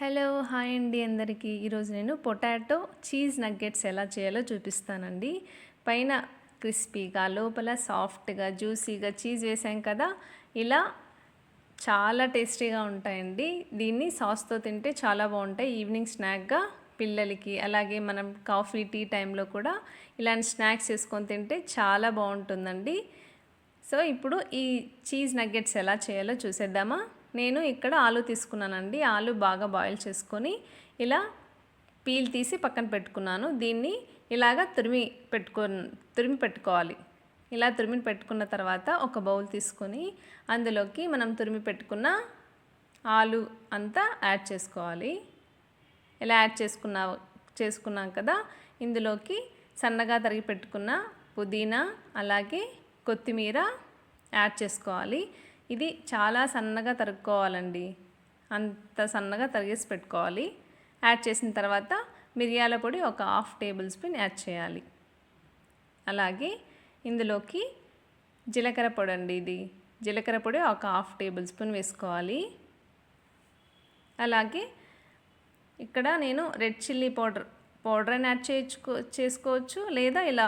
Hello hi అండి అందరికీ. ఈరోజు నేను పొటాటో చీజ్ నగ్గెట్స్ ఎలా చేయాలో చూపిస్తానండి. పైన క్రిస్పీగా లోపల సాఫ్ట్గా జ్యూసీగా చీజ్ వేసాం కదా ఇలా చాలా టేస్టీగా ఉంటాయండి. దీన్ని సాస్తో తింటే చాలా బాగుంటాయి. ఈవినింగ్ స్నాక్గా పిల్లలకి అలాగే మనం కాఫీ టీ టైంలో కూడా ఇలాంటి స్నాక్స్ చేసుకొని తింటే చాలా బాగుంటుందండి. సో ఇప్పుడు ఈ చీజ్ నగ్గెట్స్ ఎలా చేయాలో చూసేద్దామా? నేను ఇక్కడ ఆలు తీసుకున్నానండి. ఆలు బాగా బాయిల్ చేసుకొని ఇలా పీల్ తీసి పక్కన పెట్టుకున్నాను. దీన్ని ఇలాగా తురిమి పెట్టుకో తురిమి పెట్టుకోవాలి. ఇలా తురిమి పెట్టుకున్న తర్వాత ఒక బౌల్ తీసుకొని అందులోకి మనం తురిమి పెట్టుకున్న ఆలు అంతా యాడ్ చేసుకోవాలి. ఇలా యాడ్ చేసుకున్నా చేసుకున్నాం కదా. ఇందులోకి సన్నగా తరిగి పెట్టుకున్న పుదీనా అలాగే కొత్తిమీర యాడ్ చేసుకోవాలి. ఇది చాలా సన్నగా తరుక్కోవాలండి. అంత సన్నగా తరిగేసి పెట్టుకోవాలి. యాడ్ చేసిన తర్వాత మిరియాల పొడి ఒక హాఫ్ టేబుల్ స్పూన్ యాడ్ చేయాలి. అలాగే ఇందులోకి జీలకర్ర పొడి అండి ఇది. జీలకర్ర పొడి ఒక హాఫ్ టేబుల్ స్పూన్ వేసుకోవాలి. అలాగే ఇక్కడ నేను రెడ్ చిల్లీ పౌడర్ పౌడర్ అని యాడ్ చేయించుకో చేసుకోవచ్చు. లేదా ఇలా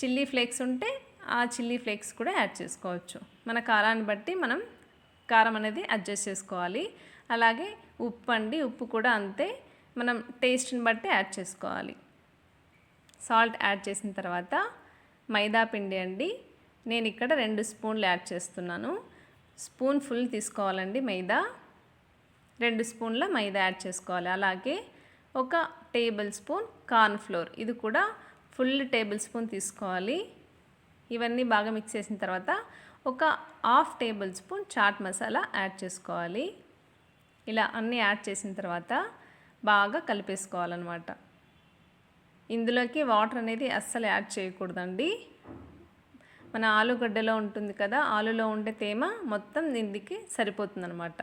చిల్లీ ఫ్లేక్స్ ఉంటే ఆ చిల్లీ ఫ్లేక్స్ కూడా యాడ్ చేసుకోవచ్చు. మన కారాన్ని బట్టి మనం కారం అనేది అడ్జస్ట్ చేసుకోవాలి. అలాగే ఉప్పు అండి ఉప్పు కూడా అంతే. మనం టేస్ట్ని బట్టి యాడ్ చేసుకోవాలి. సాల్ట్ యాడ్ చేసిన తర్వాత మైదా పిండి అండి నేను ఇక్కడ రెండు స్పూన్లు యాడ్ చేస్తున్నాను. స్పూన్ ఫుల్ తీసుకోవాలండి మైదా. రెండు స్పూన్ల మైదా యాడ్ చేసుకోవాలి. అలాగే ఒక టేబుల్ స్పూన్ కార్న్ ఫ్లోర్ ఇది కూడా ఫుల్ టేబుల్ స్పూన్ తీసుకోవాలి. ఇవన్నీ బాగా మిక్స్ చేసిన తర్వాత ఒక half tablespoon chaat masala add చేసుకోవాలి. ఇలా అన్నీ యాడ్ చేసిన తర్వాత బాగా కలిపేసుకోవాలన్నమాట. ఇందులోకి వాటర్ అనేది అస్సలు యాడ్ చేయకూడదండి. మన ఆలుగడ్డలో ఉంటుంది కదా ఆలులో ఉండే తేమ మొత్తం దీనికి సరిపోతుందన్నమాట.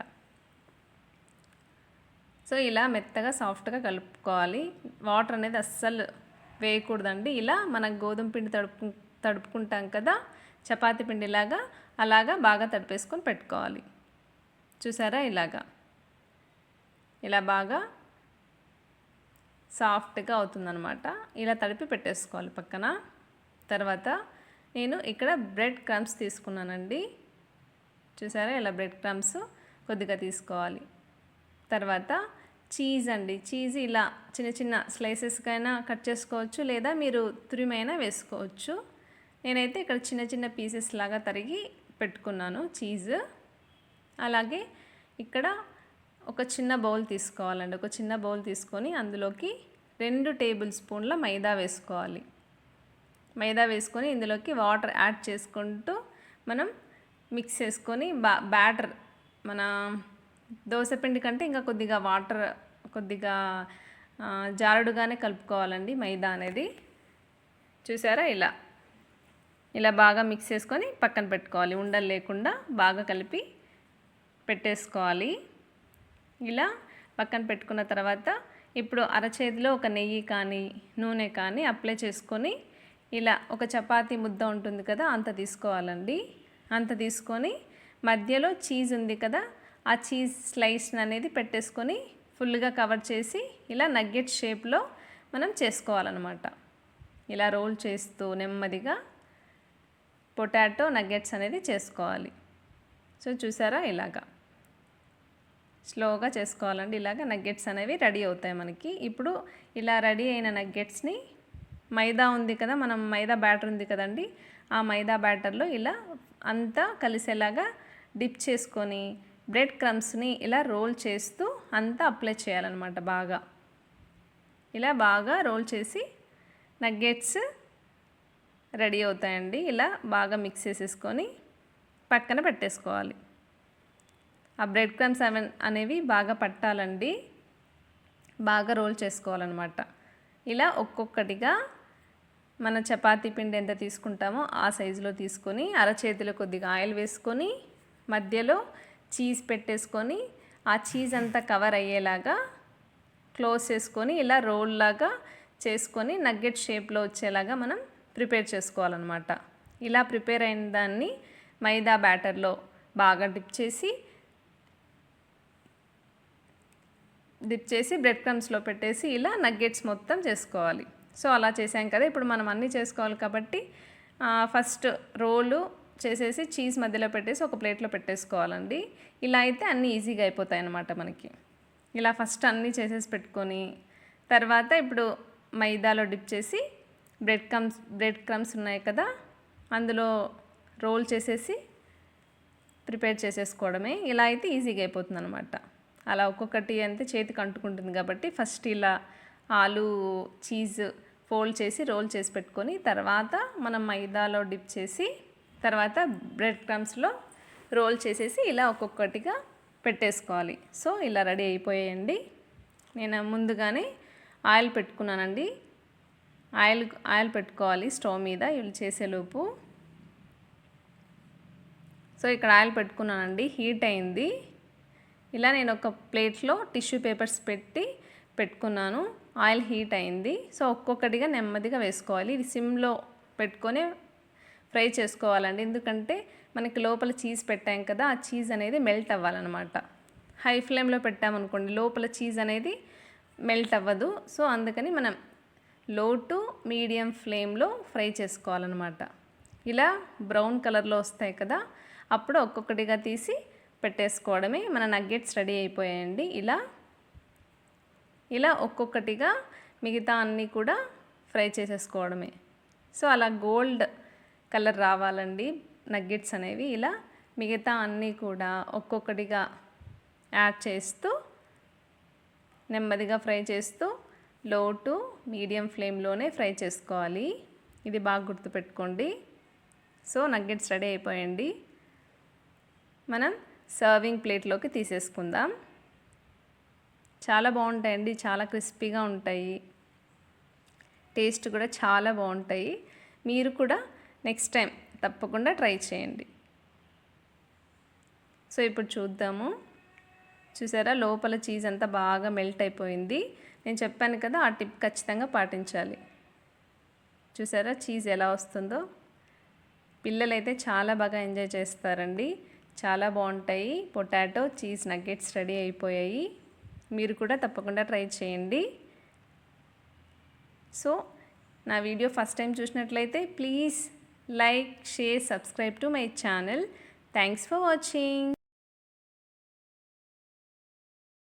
సో ఇలా మెత్తగా సాఫ్ట్గా కలుపుకోవాలి. వాటర్ అనేది అస్సలు వేయకూడదండి. ఇలా మన గోధుమ పిండి తడుపు తడుపుకుంటాం కదా చపాతి పిండిలాగా అలాగా బాగా తడిపేసుకొని పెట్టుకోవాలి. చూసారా ఇలాగా? ఇలా బాగా సాఫ్ట్గా అవుతుందన్నమాట. ఇలా తడిపి పెట్టేసుకోవాలి పక్కన. తర్వాత నేను ఇక్కడ బ్రెడ్ క్రమ్స్ తీసుకున్నానండి. చూసారా ఇలా బ్రెడ్ క్రమ్స్ కొద్దిగా తీసుకోవాలి. తర్వాత చీజ్ అండి. చీజ్ ఇలా చిన్న చిన్న స్లైసెస్కైనా కట్ చేసుకోవచ్చు లేదా మీరు తురిమైనా వేసుకోవచ్చు. నేనైతే ఇక్కడ చిన్న చిన్న పీసెస్ లాగా తరిగి పెట్టుకున్నాను చీజ్. అలాగే ఇక్కడ ఒక చిన్న బౌల్ తీసుకోవాలండి. ఒక చిన్న బౌల్ తీసుకొని అందులోకి రెండు టేబుల్ స్పూన్ల మైదా వేసుకోవాలి. మైదా వేసుకొని ఇందులోకి వాటర్ యాడ్ చేసుకుంటూ మనం మిక్స్ చేసుకొని బా బ్యాటర్ మన దోశపిండి కంటే ఇంకా కొద్దిగా వాటర్ కొద్దిగా జారుడుగానే కలుపుకోవాలండి మైదా అనేది. చూసారా ఇలా? ఇలా బాగా మిక్స్ చేసుకొని పక్కన పెట్టుకోవాలి. ఉండలు లేకుండా బాగా కలిపి పెట్టేసుకోవాలి. ఇలా పక్కన పెట్టుకున్న తర్వాత ఇప్పుడు అరచేతిలో ఒక నెయ్యి కానీ నూనె కానీ అప్లై చేసుకొని ఇలా ఒక చపాతీ ముద్ద ఉంటుంది కదా అంత తీసుకోవాలండి. అంత తీసుకొని మధ్యలో చీజ్ ఉంది కదా ఆ చీజ్ స్లైస్ అనేది పెట్టేసుకొని ఫుల్గా కవర్ చేసి ఇలా నగ్గెట్ షేప్లో మనం చేసుకోవాలన్నమాట. ఇలా రోల్ చేస్తూ నెమ్మదిగా పొటాటో నగ్గెట్స్ అనేది చేసుకోవాలి. సో చూసారా ఇలాగా. స్లోగా చేసుకోవాలండి. ఇలాగ నగ్గెట్స్ అనేవి రెడీ అవుతాయి మనకి. ఇప్పుడు ఇలా రెడీ అయిన నగ్గెట్స్ని మైదా ఉంది కదా మనం మైదా బ్యాటర్ ఉంది కదండి ఆ మైదా బ్యాటర్లో ఇలా అంతా కలిసేలాగా డిప్ చేసుకొని బ్రెడ్ క్రమ్స్ని ఇలా రోల్ చేస్తూ అంతా అప్లై చేయాలన్నమాట బాగా. ఇలా బాగా రోల్ చేసి నగ్గెట్స్ రెడీ అవుతాయండి. ఇలా బాగా మిక్స్ చేసేసుకొని పక్కన పెట్టేసుకోవాలి. ఆ బ్రెడ్ క్రమ్స్ అవన్ అనేవి బాగా పట్టాలండి. బాగా రోల్ చేసుకోవాలన్నమాట. ఇలా ఒక్కొక్కటిగా మన చపాతీ పిండి ఎంత తీసుకుంటామో ఆ సైజులో తీసుకొని అరచేతిలో కొద్దిగా ఆయిల్ వేసుకొని మధ్యలో చీజ్ పెట్టేసుకొని ఆ చీజ్ అంతా కవర్ అయ్యేలాగా క్లోజ్ చేసుకొని ఇలా రోల్ లాగా చేసుకొని నగ్గెట్ షేప్లో వచ్చేలాగా మనం ప్రిపేర్ చేసుకోవాలన్నమాట. ఇలా ప్రిపేర్ అయిన దాన్ని మైదా బ్యాటర్లో బాగా డిప్ చేసి డిప్ చేసి బ్రెడ్ క్రమ్స్లో పెట్టేసి ఇలా నగ్గెట్స్ మొత్తం చేసుకోవాలి. సో అలా చేసాం కదా ఇప్పుడు మనం అన్నీ చేసుకోవాలి కాబట్టి ఫస్ట్ రోలు చేసేసి చీజ్ మధ్యలో పెట్టేసి ఒక ప్లేట్లో పెట్టేసుకోవాలండి. ఇలా అయితే అన్నీ ఈజీగా అయిపోతాయి అన్నమాట మనకి. ఇలా ఫస్ట్ అన్నీ చేసేసి పెట్టుకొని తర్వాత ఇప్పుడు మైదాలో డిప్ చేసి బ్రెడ్ క్రమ్స్ బ్రెడ్ క్రమ్స్ ఉన్నాయి కదా? అందులో రోల్ చేసేసి ప్రిపేర్ చేసేసుకోవడమే. ఇలా అయితే ఈజీగా అయిపోతుంది అనమాట అలా ఒక్కొక్కటి అంతే చేతికి అంటుకుంటుంది కాబట్టి ఫస్ట్ ఇలా ఆలు చీజ్ ఫోల్డ్ చేసి రోల్ చేసి పెట్టుకొని తర్వాత మనం మైదాలో డిప్ చేసి తర్వాత బ్రెడ్ క్రమ్స్లో రోల్ చేసేసి ఇలా ఒక్కొక్కటిగా పెట్టేసుకోవాలి. సో ఇలా రెడీ అయిపోయాయండి. నేను ముందుగానే ఆయిల్ పెట్టుకున్నానండి. ఆయిల్ ఆయిల్ పెట్టుకోవాలి స్టవ్ మీద వీళ్ళు చేసేలోపు సో ఇక్కడ ఆయిల్ పెట్టుకున్నానండి హీట్ అయింది. ఇలా నేను ఒక ప్లేట్లో టిష్యూ పేపర్స్ పెట్టి పెట్టుకున్నాను ఆయిల్ హీట్ అయింది. సో ఒక్కొక్కటిగా నెమ్మదిగా వేసుకోవాలి. ఇది సిమ్లో పెట్టుకొని ఫ్రై చేసుకోవాలండి ఎందుకంటే మనకి లోపల చీజ్ పెట్టాం కదా ఆ చీజ్ అనేది మెల్ట్ అవ్వాలన్నమాట. హై ఫ్లేమ్లో పెట్టామనుకోండి లోపల చీజ్ అనేది మెల్ట్ అవ్వదు. సో అందుకని మనం లో టు మీడియం ఫ్లేమ్లో ఫ్రై చేసుకోవాలన్నమాట. ఇలా బ్రౌన్ కలర్లో వస్తాయి కదా అప్పుడు ఒక్కొక్కటిగా తీసి పెట్టేసుకోవడమే మన నగ్గెట్స్ రెడీ అయిపోయాయండి. ఇలా ఇలా ఒక్కొక్కటిగా మిగతా అన్నీ కూడా ఫ్రై చేసేసుకోవడమే. సో అలా గోల్డ్ కలర్ రావాలండి నగ్గెట్స్ అనేవి. ఇలా మిగతా అన్నీ కూడా ఒక్కొక్కటిగా యాడ్ చేస్తూ నెమ్మదిగా ఫ్రై చేస్తూ లో టు మీడియం ఫ్లేమ్లోనే ఫ్రై చేసుకోవాలి. ఇది బాగా గుర్తుపెట్టుకోండి. సో నగ్గెట్స్ రెడీ అయిపోయండి. మనం సర్వింగ్ ప్లేట్లోకి తీసేసుకుందాం. చాలా బాగుంటాయండి. చాలా క్రిస్పీగా ఉంటాయి. టేస్ట్ కూడా చాలా బాగుంటాయి. మీరు కూడా నెక్స్ట్ టైం తప్పకుండా ట్రై చేయండి. సో ఇప్పుడు చూద్దాము. చూసారా? లోపల చీజ్ అంతా బాగా మెల్ట్ అయిపోయింది. నేను చెప్పాను కదా ఆ టిప్ ఖచ్చితంగా పాటించాలి. చూసారా? చీజ్ ఎలా వస్తుందో. పిల్లలైతే చాలా బాగా ఎంజాయ్ చేస్తారండి. చాలా బాగుంటాయి. పొటాటో చీజ్ నగ్గెట్స్ రెడీ అయిపోయాయి. మీరు కూడా తప్పకుండా ట్రై చేయండి. సో నా వీడియో ఫస్ట్ టైం చూసినట్లయితే please like share subscribe to my channel. Thanks for watching.